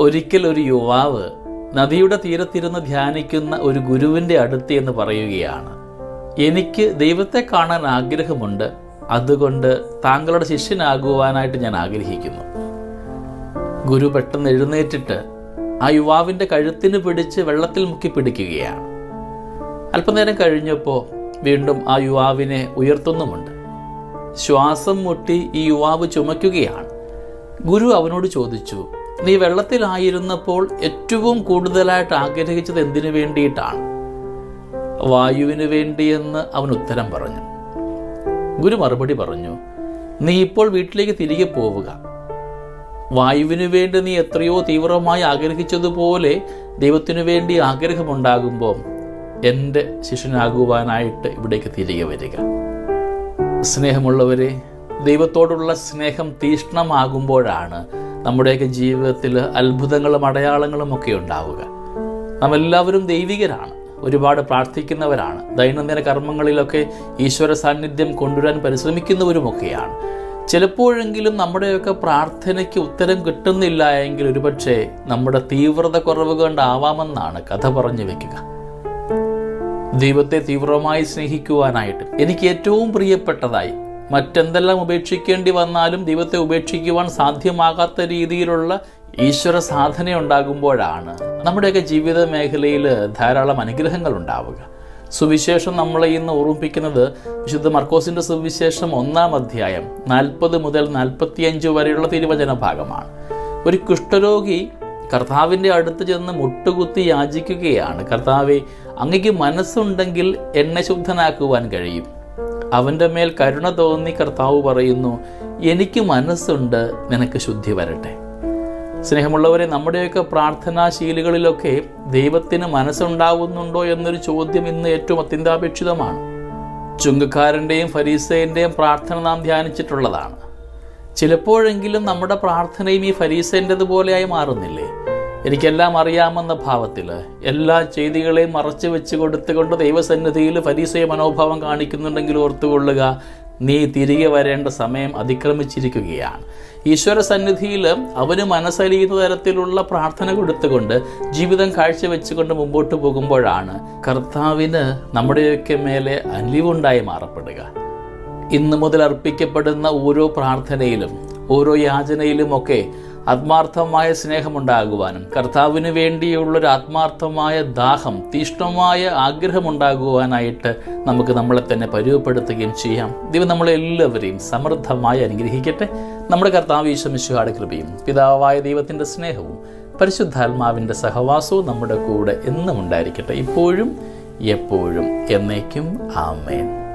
ഒരിക്കൽ ഒരു യുവാവ് നദിയുടെ തീരത്തിരുന്ന് ധ്യാനിക്കുന്ന ഒരു ഗുരുവിന്റെ അടുത്ത് എന്ന് പറയുകയാണ്. എനിക്ക് ദൈവത്തെ കാണാൻ ആഗ്രഹമുണ്ട്. അതുകൊണ്ട് താങ്കളുടെ ശിഷ്യനാകുവാനായിട്ട് ഞാൻ ആഗ്രഹിക്കുന്നു. ഗുരു പെട്ടെന്ന് എഴുന്നേറ്റിട്ട് ആ യുവാവിന്റെ കഴുത്തിന് പിടിച്ച് വെള്ളത്തിൽ മുക്കി പിടിക്കുകയാണ്. അല്പനേരം കഴിഞ്ഞപ്പോൾ വീണ്ടും ആ യുവാവിനെ ഉയർത്തുന്നുമുണ്ട്. ശ്വാസം മുട്ടി ഈ യുവാവ് ചുമയ്ക്കുകയാണ് ഗുരു അവനോട് ചോദിച്ചു നീ വെള്ളത്തിലായിരുന്നപ്പോൾ ഏറ്റവും കൂടുതലായിട്ട് ആഗ്രഹിച്ചത് എന്തിനു വേണ്ടിയിട്ടാണ്? വായുവിന് വേണ്ടിയെന്ന് അവൻ ഉത്തരം പറഞ്ഞു. ഗുരു മറുപടി പറഞ്ഞു നീ ഇപ്പോൾ വീട്ടിലേക്ക് തിരികെ പോവുക. വായുവിനു വേണ്ടി നീ എത്രയോ തീവ്രമായി ആഗ്രഹിച്ചതുപോലെ ദൈവത്തിനു വേണ്ടി ആഗ്രഹമുണ്ടാകുമ്പോൾ എന്റെ ശിഷ്യനാകുവാനായിട്ട് ഇവിടേക്ക് തിരികെ വരിക. സ്നേഹമുള്ളവരെ ദൈവത്തോടുള്ള സ്നേഹം തീഷ്ണമാകുമ്പോഴാണ് നമ്മുടെയൊക്കെ ജീവിതത്തിൽ അത്ഭുതങ്ങളും അടയാളങ്ങളും ഒക്കെ ഉണ്ടാവുക. നാം എല്ലാവരും ദൈവികരാണ്. ഒരുപാട് പ്രാർത്ഥിക്കുന്നവരാണ്. ദൈനംദിന കർമ്മങ്ങളിലൊക്കെ ഈശ്വര സാന്നിധ്യം കൊണ്ടുവരാൻ പരിശ്രമിക്കുന്നവരുമൊക്കെയാണ്. ചിലപ്പോഴെങ്കിലും നമ്മുടെയൊക്കെ പ്രാർത്ഥനയ്ക്ക് ഉത്തരം കിട്ടുന്നില്ല എങ്കിൽ ഒരുപക്ഷെ നമ്മുടെ തീവ്രത കുറവ് കൊണ്ടാവാമെന്നാണ് കഥ പറഞ്ഞു വെക്കുക. ദൈവത്തെ തീവ്രമായി സ്നേഹിക്കുവാനായിട്ട് എനിക്ക് ഏറ്റവും പ്രിയപ്പെട്ടതായി മറ്റെന്തെല്ലാം ഉപേക്ഷിക്കേണ്ടി വന്നാലും ദൈവത്തെ ഉപേക്ഷിക്കുവാൻ സാധ്യമാകാത്ത രീതിയിലുള്ള ഈശ്വര സാധന ഉണ്ടാകുമ്പോഴാണ് നമ്മുടെയൊക്കെ ജീവിത മേഖലയിൽ ധാരാളം അനുഗ്രഹങ്ങൾ ഉണ്ടാവുക. സുവിശേഷം നമ്മളെ ഇന്ന് ഓർമ്മിപ്പിക്കുന്നത് വിശുദ്ധ മർക്കോസിന്റെ സുവിശേഷം ഒന്നാം അധ്യായം നാൽപ്പത് മുതൽ നാൽപ്പത്തിയഞ്ച് വരെയുള്ള തിരുവചന ഭാഗമാണ്. ഒരു കുഷ്ഠരോഗി കർത്താവിന്റെ അടുത്ത് ചെന്ന് മുട്ടുകുത്തി യാചിക്കുകയാണ്. കർത്താവെ അങ്ങയ്ക്ക് മനസ്സുണ്ടെങ്കിൽ എന്നെ ശുദ്ധനാക്കുവാൻ കഴിയും. അവന്റെ മേൽ കരുണ തോന്നി കർത്താവ് പറയുന്നു എനിക്ക് മനസ്സുണ്ട് നിനക്ക് ശുദ്ധി വരട്ടെ. സ്നേഹമുള്ളവരെ നമ്മുടെയൊക്കെ പ്രാർത്ഥനാശീലുകളിലൊക്കെ ദൈവത്തിന് മനസ്സുണ്ടാവുന്നുണ്ടോ എന്നൊരു ചോദ്യം ഇന്ന് ഏറ്റവും അത്യന്താപേക്ഷിതമാണ്. ചുങ്കക്കാരന്റെയും ഫരീസേന്റെയും പ്രാർത്ഥന നാം ധ്യാനിച്ചിട്ടുള്ളതാണ്. ചിലപ്പോഴെങ്കിലും നമ്മുടെ പ്രാർത്ഥനയും ഈ ഫരീസേന്റെതുപോലെയായി മാറുന്നില്ലേ? എനിക്കെല്ലാം അറിയാമെന്ന ഭാവത്തിൽ എല്ലാ ചെയ്തികളെയും മറച്ചു വെച്ച് കൊടുത്തുകൊണ്ട് ദൈവസന്നിധിയിൽ ഫരീസയ മനോഭാവം കാണിക്കുന്നുണ്ടെങ്കിൽ ഓർത്തുകൊള്ളുക നീ തിരികെ വരേണ്ട സമയം അതിക്രമിച്ചിരിക്കുകയാണ്. ഈശ്വര സന്നിധിയിൽ അവന് മനസ്സലിയുന്ന തരത്തിലുള്ള പ്രാർത്ഥന കൊടുത്തുകൊണ്ട് ജീവിതം കാഴ്ചവെച്ചുകൊണ്ട് മുമ്പോട്ട് പോകുമ്പോഴാണ് കർത്താവിന് നമ്മുടെയൊക്കെ മേലെ അലിവുണ്ടായി മാറപ്പെടുക. ഇന്ന് മുതൽ അർപ്പിക്കപ്പെടുന്ന ഓരോ പ്രാർത്ഥനയിലും ഓരോ യാചനയിലുമൊക്കെ ആത്മാർത്ഥമായ സ്നേഹമുണ്ടാകുവാനും കർത്താവിന് വേണ്ടിയുള്ളൊരു ആത്മാർത്ഥമായ ദാഹം തീഷ്ണമായ ആഗ്രഹമുണ്ടാകുവാനായിട്ട് നമുക്ക് നമ്മളെ തന്നെ പരിചയപ്പെടുത്തുകയും ചെയ്യാം. ദൈവം നമ്മളെല്ലാവരെയും സമൃദ്ധമായി അനുഗ്രഹിക്കട്ടെ. നമ്മുടെ കർത്താവ് ഈശ്വമിശുഹാട് കൃപയും പിതാവായ ദൈവത്തിന്റെ സ്നേഹവും പരിശുദ്ധാത്മാവിന്റെ സഹവാസവും നമ്മുടെ കൂടെ എന്നും ഉണ്ടായിരിക്കട്ടെ. ഇപ്പോഴും എപ്പോഴും എന്നേക്കും. ആമേൻ.